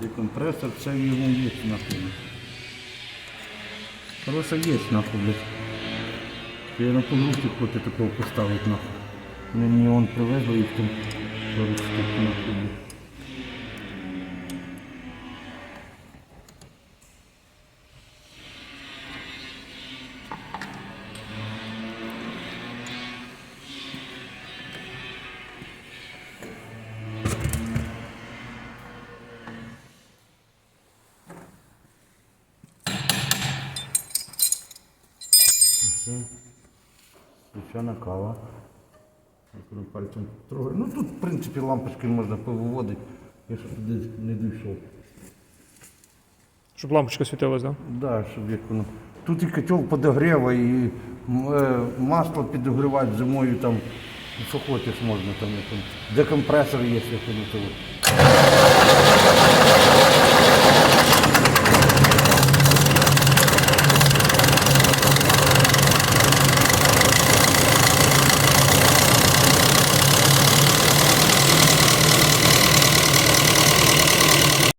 Декомпресор, це в ньому є нахуй. Хороша є нахуй, блядь. Я на погрузці хочу такого поставити нахуй. Мені вон привезли їх там 40 штук нахуй. Все. Свічана кава. Пальцем трогаю. Ну тут, в принципі, лампочки можна повиводити. Я ж туди не дійшов. Щоб лампочка світилась, так? Да, щоб як воно. Тут і котел подогріва, і е, масло підогрівати зимою там. Що хочеш можна там. воно. Декомпресор є, як воно того.